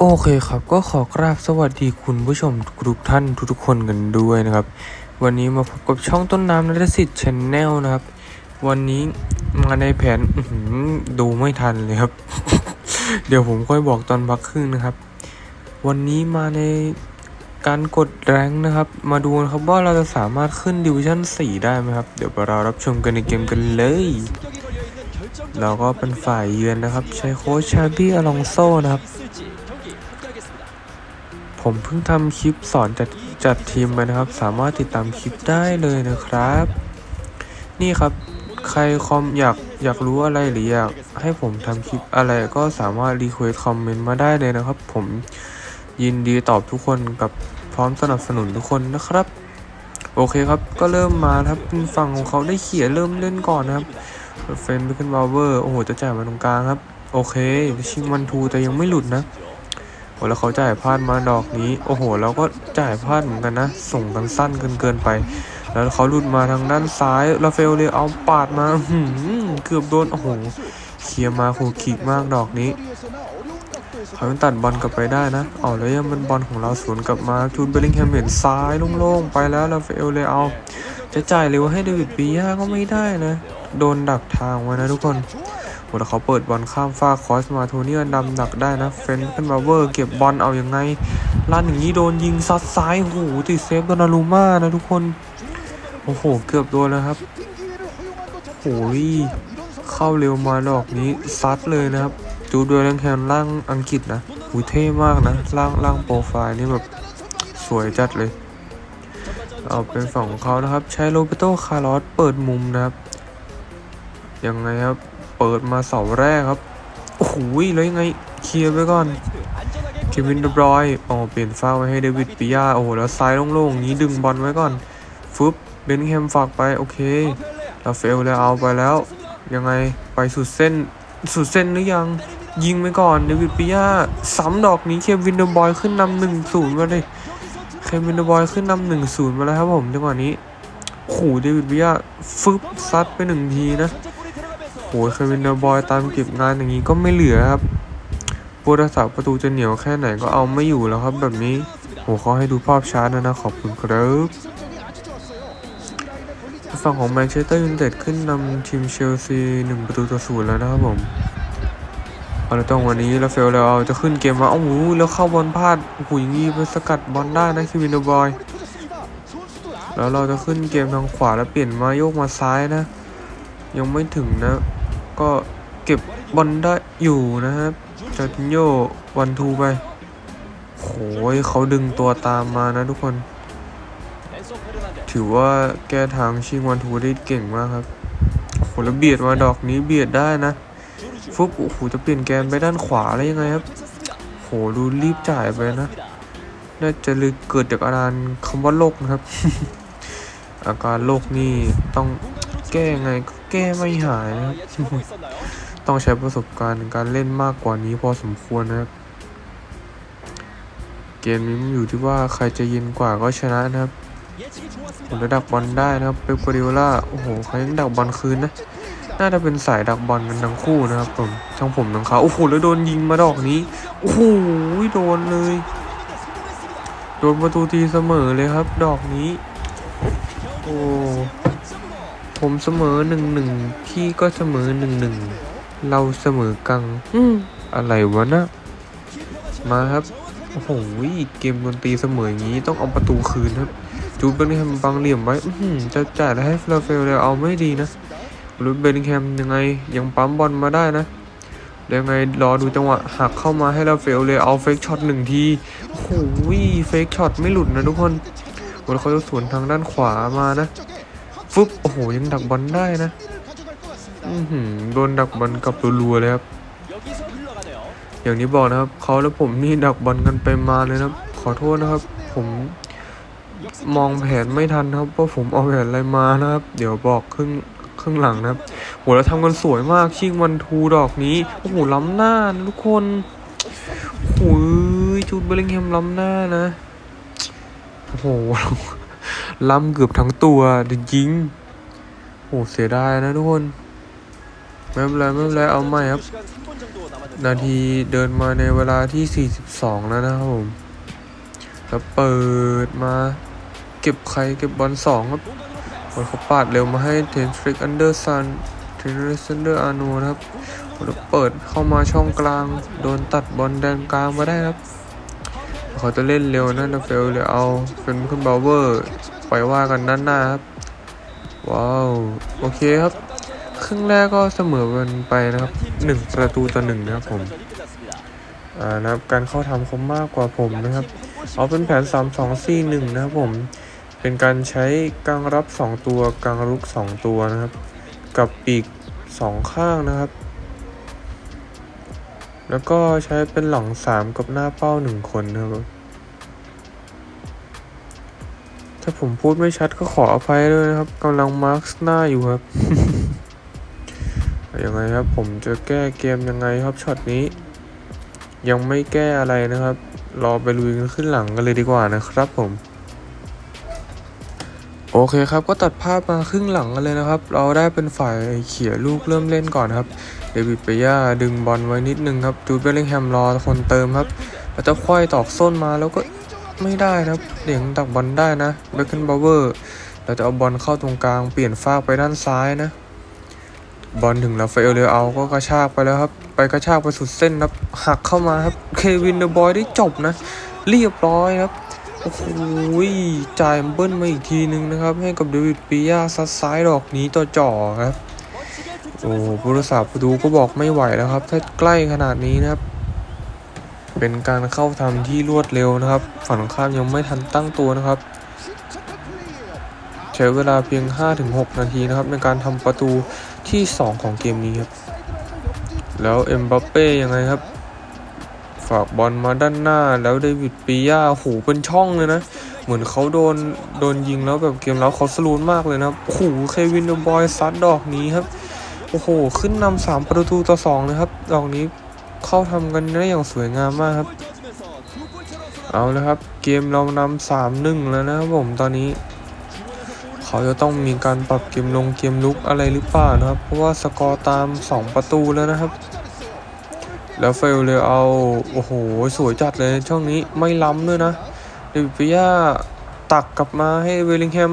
โอเคครับก็ขอกราบสวัสดีคุณผู้ชมทุกท่านทุกๆคนกันด้วยนะครับ วันนี้มาพบกับช่องต้นน้ำนรสิทธิ์ชแนลนะครับ วันนี้มาในแผนดูไม่ทันเลยครับ เดี๋ยวผมค่อยบอกตอนพักครึ่งนะครับ วันนี้มาในการกดแรงนะครับ มาดูนะครับว่าเราจะสามารถขึ้นดิวิชั่น 4 ได้ไหมครับ เดี๋ยวเรารับชมกันในเกมกันเลยเราก็เป็นฝ่ายเยือนนะครับ ใช้โค้ชชาบี้อลองโซนะครับ ผมเพิ่งทำคลิปสอนจัดจัดทีมไปนะครับ สามารถติดตามคลิปได้เลยนะครับ นี่ครับใครคอมอยากอยากรู้อะไรหรืออยากให้ผมทำคลิปอะไรก็สามารถรีเควสคอมเมนต์มาได้เลยนะครับ ผมยินดีตอบทุกคนกับพร้อมสนับสนุนทุกคนนะครับ โอเคครับก็เริ่มมาครับฝั่งของเขาได้เขียนเริ่มเล่นก่อนนะครับเฟนบิคเกนบาวเวอร์โอ้โหจะจ่ายมาตรงกลางครับ โอเคชิงวันทูแต่ยังไม่หลุดนะ โอ้แล้วเขาจ่ายพลาดมาดอกนี้ โอ้โหเราก็จ่ายพลาดเหมือนกันนะ ส่งกันสั้นเกินเกินไป แล้วเขาหลุดมาทางด้านซ้ายราเฟลเลยเอาปาดมาหือเกือบโดนโอ้โหเคลียร์มาขู่ขีกมากดอกนี้เขายังตัดบอลกลับไปได้นะเอาแล้วยังเป็นบอลของเราสวนกลับมาจูนเบลลิงแฮมเห็นซ้ายโล่งๆไปแล้วราเฟลเลยเอา จะจ่ายเร็วให้เดวิดปีย่าก็ไม่ได้นะ โดนดักทางไว้นะทุกคน โอ้แล้วเขาเปิดบอลข้ามฟากคอสมาโทนี่อันดำดักได้นะ เฟนขึ้นมาเวอร์เก็บบอลเอาอยัางไงลั่นอย่างนี้โดนยิงซัดซ้ายโอ้โหติดเซฟโดนารูม่านะทุกคน โอ้โห เกือบโดนแล้วครับโอ้ยเข้าเร็วมาดอกนี้ซัดเลยนะครับ จูดเวลเลงแฮมร่างอังกฤษนะอุ้ยเท่มากนะร่างร่างโปรไฟล์นี่แบบสวยจัดเลย เอาเป็นฝั่งของเขานะครับ ใช้โรเบโตคาร์ลอสเปิดมุมนะครับยังไงครับ เปิดมาเสาแรกครับ โอ้โหแล้วยังไง เคลียร์ไปก่อน เควินเดบรอยอ๋อเปลี่ยนฟ้าไว้ให้เดวิดปิยา โอ้โห แล้วซ้ายโล่งๆอย่างนี้ดึงบอลไว้ก่อน ฟึบเบนแฮมฝากไป โอเคลาเฟลแล้วเอาไปแล้ว ยังไง ไปสุดเส้น สุดเส้นหรือยัง ยิงไปก่อน เดวิดปิยาซ้ำดอกนี้ เควินเดบอยขึ้นนำหนึ่งศูนย์มาเลย เควินเดบอยขึ้นนำหนึ่งศูนย์มาแล้วครับผมจังหวะนี้โอ้โหเดวิดปิยาฟึบซัดไปหนึ่งทีนะ โหเควินเดอร์บอยตามเก็บงานอย่างนี้ก็ไม่เหลือครับผู้รักษาประตูจะเหนียวแค่ไหนก็เอาไม่อยู่แล้วครับแบบนี้โหเขาให้ดูภาพช้านะนะขอบคุณครับฝั่งของแมนเชสเตอร์ยูไนเต็ดขึ้นนำทีมเชลซีหนึ่งประตูต่อศูนย์แล้วนะครับผมเอาละต้องวันนี้ลาเฟลเราจะขึ้นเกมมาโอ้โหแล้วเข้าบอลพลาดโอ้โหอย่างนี้ไปสกัดบอลได้นะเควินเดอร์บอยแล้วเราจะขึ้นเกมทางขวาแล้วเปลี่ยนมาโยกมาซ้ายนะ ยังไม่ถึงนะ ก็เก็บบอลได้อยู่นะครับจอร์จิโยวันทูไปโหยเขาดึงตัวตามมานะทุกคน ถือว่าแก้ทางชิงวันทูได้เก่งมากครับโอ้โหแล้วเบียดมาดอกนี้เบียดได้นะ ฟุบโอ้โหจะเปลี่ยนแกนไปด้านขวาแล้วยังไงครับโหดูรีบจ่ายไปนะน่าจะเลยเกิดจากอาการคำว่าโรคนะครับ อาการโรคนี่ต้องแก้ไงก็ แก้ไม่หายนะครับ ต้องใช้ประสบการณ์ในการเล่นมากกว่านี้พอสมควรนะครับ เกมนี้มันอยู่ที่ว่าใครจะเย็นกว่าก็ชนะนะครับผมจะดักบอลได้นะครับเปปกัวดิโอล่าโอ้โหเขายังดักบอลคืนนะ น่าจะเป็นสายดักบอลกันทั้งคู่นะครับผมทั้งผมทั้งเขาโอ้โหแล้วโดนยิงมาดอกนี้โอ้โหโดนเลย โดนประตูตีเสมอเลยครับ ดอกนี้ โอ้ ผมเสมอหนึ่งหนึ่งพี่ก็เสมอหนึ่งหนึ่งเราเสมอกัง อืมอะไรวะนะมาครับโอ้โหเกมดนตรีเสมออย่างนี้ต้องเอาประตูคืนครับจูดเบลลิงแฮมบังเหลี่ยมไว้อื้อหือจะจ่ายแล้วให้ฟลาเฟลเลยเอาไม่ดีนะรูดเบลลิงแฮมยังไงยังปั๊มบอลมาได้นะแล้วยังไงรอดูจังหวะหักเข้ามาให้ลาเฟลเลยเอาเฟกช็อตหนึ่งทีโอ้โหเฟกช็อตไม่หลุดนะทุกคนโอ้แล้วเขาจะสวนทางด้านขวามานะ ฟึบโอ้โหยังดักบอลได้นะอือหือโดนดักบอลกับรัวๆเลยครับ อย่างนี้บอกนะครับเขาและผมนี่ดักบอลกันไปมาเลยนะครับ ขอโทษนะครับ ผมมองแผนไม่ทันครับว่าผมเอาแผนอะไรมานะครับ เดี๋ยวบอกครึ่งครึ่งหลังนะครับโหแล้วทำกันสวยมากชิงวันทูดอกนี้โอ้โหล้ำหน้านะทุกคนโอ้ยจูดเบลลิงแฮมล้ำหน้านะโอ้โห ล้ำเกือบทั้งตัวจริงโอ้เสียดายนะทุกคนไม่เป็นไรไม่เป็นไรเอาใหม่ครับ นาทีเดินมาในเวลาที่ 42 แล้วนะครับผมแล้วเปิดมาเก็บใครเก็บบอลสองครับบอลเขาปาดเร็วมาให้เทนฟริกอันเดอร์ซันเทนเรซันเดอร์อาโนนะครับแล้วเปิดเข้ามาช่องกลาง โดนตัดบอลแดนกลางมาได้ครับเขาจะเล่นเร็วนะนาเฟลเลยเอาเป็นขึ้นบาวเวอร์ ปล่อยว่ากันด้านหน้าครับ ว้าว โอเคครับ ครึ่งแรกก็เสมอกันไปนะครับหนึ่งประตูต่อหนึ่งนะครับผมอ่านะครับการเข้าทำคมมากกว่าผมนะครับ เอาเป็นแผน 3 2 4 1 นะครับผม เป็นการใช้กลางรับ 2 ตัวกลางรุก 2 ตัวนะครับ กับปีก 2 ข้างนะครับ แล้วก็ใช้เป็นหลัง 3 กับหน้าเป้า 1 คนนะครับ ถ้าผมพูดไม่ชัดก็ขออภัยด้วยนะครับกำลังมาร์คหน้าอยู่ครับยังไงครับ ผมจะแก้เกมยังไงครับช็อตนี้ ยังไม่แก้อะไรนะครับ รอไปลุยกันขึ้นหลังกันเลยดีกว่านะครับผม โอเคครับก็ตัดภาพมาครึ่งหลังกันเลยนะครับ เราได้เป็นฝ่ายเขี่ยลูกเริ่มเล่นก่อนครับเดวิดเปย่าดึงบอลไว้นิดนึงครับจูดเบลลิงแฮมรอคนเติมครับแล้วจะควายตอกส้นมาแล้วก็ ไม่ได้นะครับเดี่ยงตักบอลได้นะเบคเคนบาวเวอร์เราจะเอาบอลเข้าตรงกลางเปลี่ยนฟากไปด้านซ้ายนะ บอลถึงลาฟาเอลเลเอาก็กระชากไปแล้วครับ ไปกระชากไปสุดเส้นครับหักเข้ามาครับเควินเดอะบอยได้จบนะ เรียบร้อยครับโอ้โหจ่ายเบิ้ลมาอีกทีนึงนะครับ ให้กับเดวิดปิยาซัดซ้ายดอกนี้ต่อจ่อครับโอ้ผู้รักษาประตูก็บอกไม่ไหวแล้วครับ ถ้าใกล้ขนาดนี้นะครับ เป็นการเข้าทำที่รวดเร็วนะครับ ฝั่งข้ามยังไม่ทันตั้งตัวนะครับ ใช้เวลาเพียง 5-6 นาทีนะครับ ในการทำประตูที่ 2 ของเกมนี้ครับ แล้วเอ็มบัปเป้ยังไงครับ ฝากบอลมาด้านหน้าแล้วเดวิดปียาโอ้โหเป็นช่องเลยนะ เหมือนเขาโดนโดนยิงแล้วแบบเกมแล้วเขาสลูนมากเลยนะครับโอ้โหเควินเดอะบอยซัดดอกนี้ครับ โอ้โห ขึ้นนำสามประตูต่อสองนะครับ ดอกนี้ เข้าทำกันได้อย่างสวยงามมากครับ เอาลยครับ เกมเรานำสามหนึ่งแล้วนะครับผมตอนนี้ เขาจะต้องมีการปรับเกมลงเกมลุกอะไรหรือเปล่านะครับ เพราะว่าสกอร์ตาม 2 ประตูแล้วนะครับ แล้วเฟลเลยเอา โอ้โห สวยจัดเลยช่องนี้ไม่ล้ำด้วยนะเดวิดปิยาตักกลับมาให้เวลิงแฮม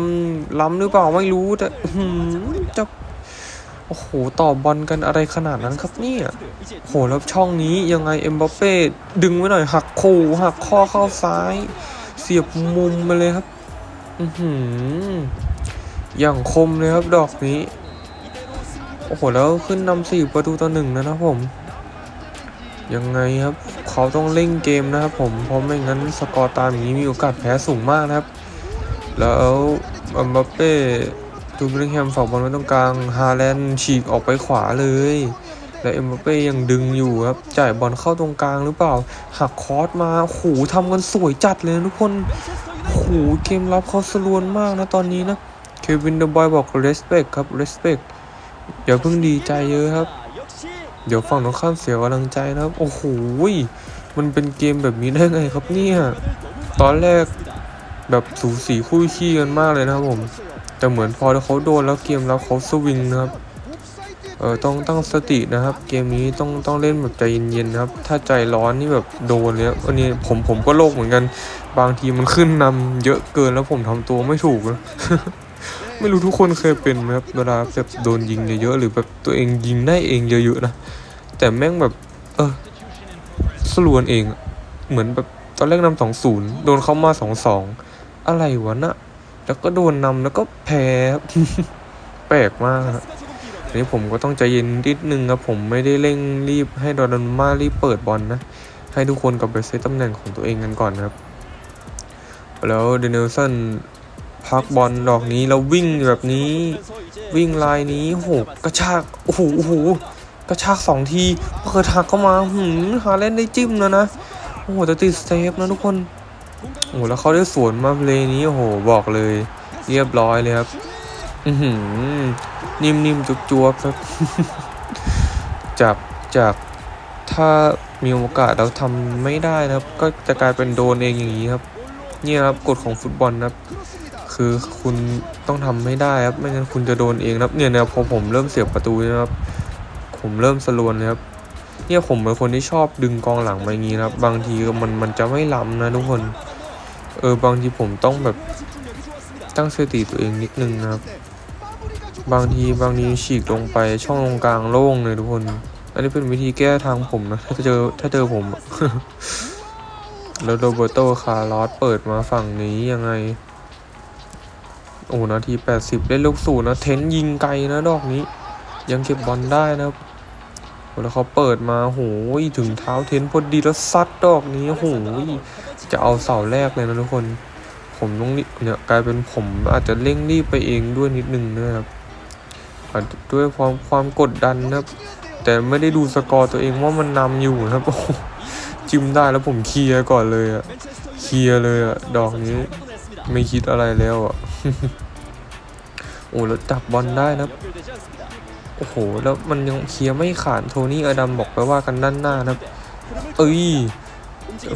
ล้ำหรือเปล่าไม่รู้แต่อื้อหือจะ โอ้โห ต่อบอลกันอะไรขนาดนั้นครับเนี่ยโอ้โหแล้วช่องนี้ยังไงเอ็มบัปเป้ดึงไว้หน่อยหักโคหักข้อเข้าซ้าย เสียบมุมมาเลยครับอือหืออย่างคมเลยครับดอกนี้ โอ้โห แล้วขึ้นนำสี่ประตูต่อหนึ่งนะครับผม ยังไงครับ เขาต้องเล่งเกมนะครับผม เพราะไม่งั้นสกอร์ตามอย่างนี้มีโอกาสแพ้สูงมากนะครับ แล้วอัมบัปเป้ จูบลิงแฮมฝากบอลไว้ตรงกลางฮาแลนด์ฉีกออกไปขวาเลย และเอ็มบัปเป้ยังดึงอยู่ครับจ่ายบอลเข้าตรงกลางหรือเปล่า หักคอร์สมาโอ้โหทำกันสวยจัดเลยนะทุกคนโอ้โหเกมรับเขาสลวนมากนะตอนนี้นะเควินเดอะบอยบอก respect ครับ respect อย่าเพิ่งดีใจเยอะครับ เดี๋ยวฝั่งตรงข้ามเสียกำลังใจนะครับ โอ้โหมันเป็นเกมแบบนี้ได้ไงครับเนี่ย ตอนแรกแบบสูสีคู่ขี้กันมากเลยนะครับผม แต่เหมือนพอเขาโดนแล้วเกมแล้วเขาสวิงนะครับเออต้องตั้งสตินะครับ เกมนี้ต้องต้องเล่นแบบใจเย็นๆนะครับ ถ้าใจร้อนนี่แบบโดนเลยอันนี้ผมผมก็โลกเหมือนกัน บางทีมันขึ้นนำเยอะเกินแล้วผมทำตัวไม่ถูกนะไม่รู้ทุกคนเคยเป็นไหมครับเวลาแบบโดนยิงเยอะๆหรือแบบตัวเองยิงได้เองเยอะๆนะแต่แม่งแบบ เออสลวนเอง เหมือนแบบตอนแรกนำสองศูนย์โดนเข้ามาสองสองอะไรวะนะ แล้วก็โดนนำแล้วก็แพ้ครับแปลกมากครับอันนี้ผมก็ต้องใจเย็นนิดนึงครับผมไม่ได้เร่งรีบให้ดอนนมารีบเปิดบอลนะ ให้ทุกคนกลับไปเซตตำแหน่งของตัวเองกันก่อนครับ แล้วเดนิลสันพักบอลดอกนี้แล้ววิ่งแบบนี้ วิ่งลายนี้โหกระชากโอ้โหโอ้โหกระชากสองทีเปิดหักเข้ามาหืมหาเล่นได้จิ้มแล้วนะโอ้โหแต่ติดเซฟนะทุกคน โอ้โหแล้วเขาได้สวนมาเพลยนี้โอ้โหบอกเลย เรียบร้อยเลยครับ อือหือนิ่มๆจุบๆครับจากจากถ้ามีโอกาสแล้วทำไม่ได้นะครับ ก็จะกลายเป็นโดนเองอย่างนี้ครับ เนี่ยครับกฎของฟุตบอลนะครับ คือคุณต้องทำไม่ได้ครับ ไม่งั้นคุณจะโดนเองนะครับ เนี่ยนะพอผมเริ่มเสียบประตูนะครับ ผมเริ่มสลวนเลยครับ เนี่ยผมเป็นคนที่ชอบดึงกองหลังมาอย่างนี้นะครับ บางทีมันมันจะไม่ล้ำนะทุกคน เออบางทีผมต้องแบบตั้งสติตัวเองนิดนึงนะครับ บางทีบางทีฉีกลงไปช่องตรงกลางโล่งเลยทุกคน อันนี้เป็นวิธีแก้ทางผมนะ ถ้าเจอถ้าเจอผม แล้วโรเบร์โตคาร์ลอสเปิดมาฝั่งนี้ยังไง โอ้นาที 80 เล่นลูกสูนนะเทนยิงไกลนะดอกนี้ ยังเก็บบอลได้นะแล้วเขาเปิดมาโหยถึงเท้าเทนพอดีแล้วซัดดอกนี้โหย จะเอาเสาแรกเลยนะทุกคน ผมต้องรีบเนี่ยกลายเป็นผมอาจจะเร่งรีบไปเองด้วยนิดนึงนะครับด้วยความความกดดันนะครับ แต่ไม่ได้ดูสกอร์ตัวเองว่ามันนำอยู่นะครับจิ้มได้แล้วผมเคลียร์ก่อนเลยอะเคลียร์เลยอะดอกนี้ไม่คิดอะไรแล้วอะโอ้แล้วจับบอลได้นะครับโอ้โห แล้วมันยังเคลียร์ไม่ขาดโทนี่อดัมบอกไปว่ากันด้านหน้านะครับเอ้ย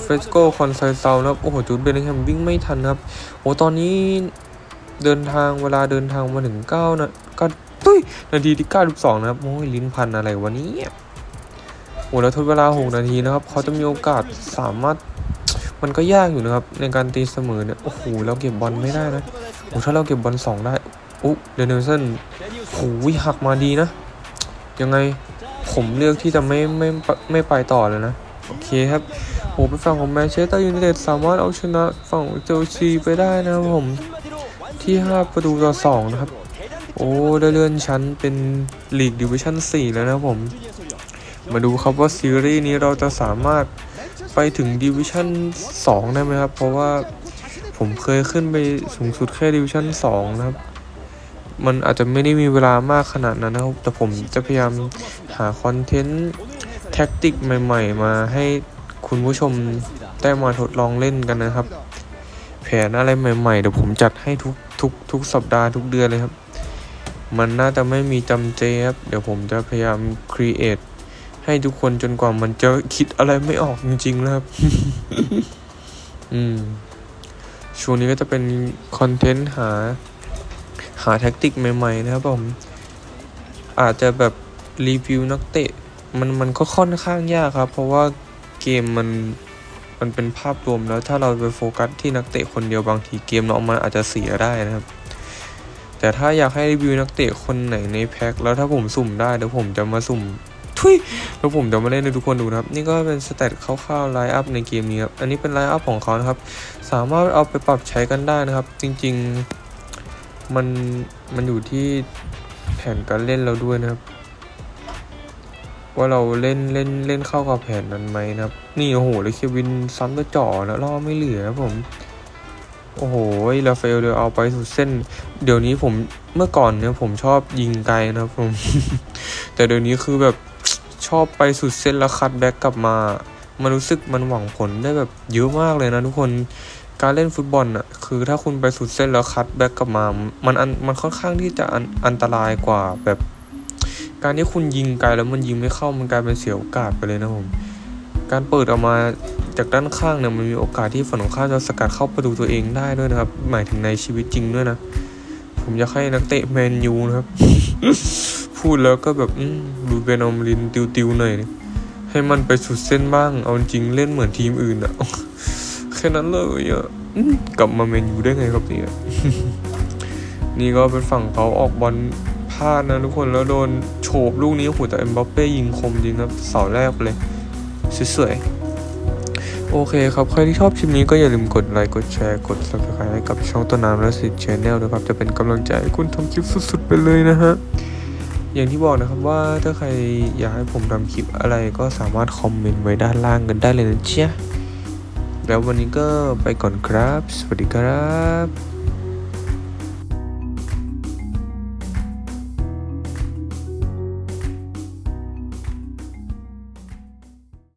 เฟสโกคอนไซเซานะครับ โอ้โห จูดเบลลิงแฮมวิ่งไม่ทันครับ โอ้ตอนนี้เดินทางเวลาเดินทางมาถึงเก้านะก็ตุ้ยนาทีที่เก้าสิบสองนะครับ โอ้ย ลิ้นพันอะไรวะนี้โอ้แล้วทดเวลาหกนาทีนะครับ เขาจะมีโอกาสสามารถ มันก็ยากอยู่นะครับ ในการตีเสมอเนี่ย โอ้โห เราเก็บบอลไม่ได้นะ โอ้ถ้าเราเก็บบอลสองได้อุ๊เดนเนลสันโอ้ยหักมาดีนะ ยังไงผมเลือกที่จะไม่ไม่ไม่ไปต่อเลยนะ โอเคครับ โอ้เป็นฝั่งของแมนเชสเตอร์ยูไนเต็ดสามารถเอาชนะฝั่งเชลซีไปได้นะครับผมที่ 5 ประตูต่อ 2 นะครับ โอ้ได้เลื่อนชั้นเป็นลีกดิวิชั่น 4 แล้วนะผม มาดูครับว่าซีรีส์นี้เราจะสามารถไปถึงดิวิชั่น 2 ได้ไหมครับ เพราะว่าผมเคยขึ้นไปสูงสุดแค่ดิวิชั่น 2 นะครับ มันอาจจะไม่ได้มีเวลามากขนาดนั้นนะครับ แต่ผมจะพยายามหาคอนเทนต์แท็กติกใหม่ ๆ มาให้ คุณผู้ชมได้มาทดลองเล่นกันนะครับ แผนอะไรใหม่ๆเดี๋ยวผมจัดให้ทุกทุกทุกสัปดาห์ทุกเดือนเลยครับ มันน่าจะไม่มีจำเจครับเดี๋ยวผมจะพยายามครีเอทให้ทุกคนจนกว่ามันจะคิดอะไรไม่ออกจริงๆนะครับ อืม ช่วงนี้ก็จะเป็นคอนเทนต์หา หาแท็กติกใหม่ๆนะครับผม อาจจะแบบรีวิวนักเตะ มันมันก็ค่อนข้างยากครับ เพราะว่า เกมมันมันเป็นภาพรวมแล้วถ้าเราไปโฟกัสที่นักเตะคนเดียวบางทีเกมเราออกมาอาจจะเสียได้นะครับ แต่ถ้าอยากให้รีวิวนักเตะคนไหนในแพ็คแล้วถ้าผมสุ่มได้เดี๋ยวผมจะมาสุ่มทุยแล้วผมจะมาเล่นให้ทุกคนดูนะครับ นี่ก็เป็นสเตตคร่าวๆไลน์อัพในเกมนี้ครับ อันนี้เป็นไลน์อัพของเขานะครับ สามารถเอาไปปรับใช้กันได้นะครับ จริง ๆ มันมันอยู่ที่แผนการเล่นเราด้วยนะครับ ว่าเราเล่นเล่นเล่นเข้ากับแผนนั้นไหมนะครับ นี่โอ้โหเลยเควินซ้ำตัวจ่อแล้วล่อไม่เหลือครับผม โอ้โหราเอลเดี๋ยวเอาไปสุดเส้น เดี๋ยวนี้ผมเมื่อก่อนเนี่ยผมชอบยิงไกลนะครับผม แต่เดี๋ยวนี้คือแบบชอบไปสุดเส้นแล้วคัดแบ็กกลับมา มันรู้สึกมันหวังผลได้แบบเยอะมากเลยนะทุกคนการเล่นฟุตบอลอะคือถ้าคุณไปสุดเส้นแล้วคัดแบ็กกลับมา มันอันมันค่อนข้างที่จะอันอันตรายกว่าแบบ การที่คุณยิงไกลแล้วมันยิงไม่เข้ามันกลายเป็นเสียโอกาสไปเลยนะผมการเปิดออกมาจากด้านข้างเนี่ยมันมีโอกาสที่ฝั่งตรงข้าจะสกัดเข้าประตูตัวเองได้ด้วยนะครับ หมายถึงในชีวิตจริงด้วยนะ ผมอยากให้นักเตะแมนยูนะครับ พูดแล้วก็แบบดูเบนอมลินติวๆหน่อยให้มันไปสุดเส้นบ้าง เอาจริงเล่นเหมือนทีมอื่นอะแค่นั้นเลยอะกลับมาแมนยูได้ไงครับเนี่ยนี่ก็เป็นฝั่งเขาออกบอลาดนะทุกคนแล้วโดนโฉบลูกนี้โอ้โหแต่เอ็มบัปเป้ยิงคมจริงนะเสาแรกเลยสวยๆโอเคครับ ใครที่ชอบคลิปนี้ก็อย่าลืมกดไลค์กดแชร์กด subscribe ให้กับช่องต้นน้ำและสิทธิ์ชแนลด้วยครับ จะเป็นกำลังใจให้คุณทำคลิปสุดๆไปเลยนะฮะอย่างที่บอกนะครับว่าถ้าใครอยากให้ผมทำคลิปอะไรก็สามารถคอมเมนต์ไว้ด้านล่างกันได้เลยนะเชียแล้ววันนี้ก็ไปก่อนครับ สวัสดีครับ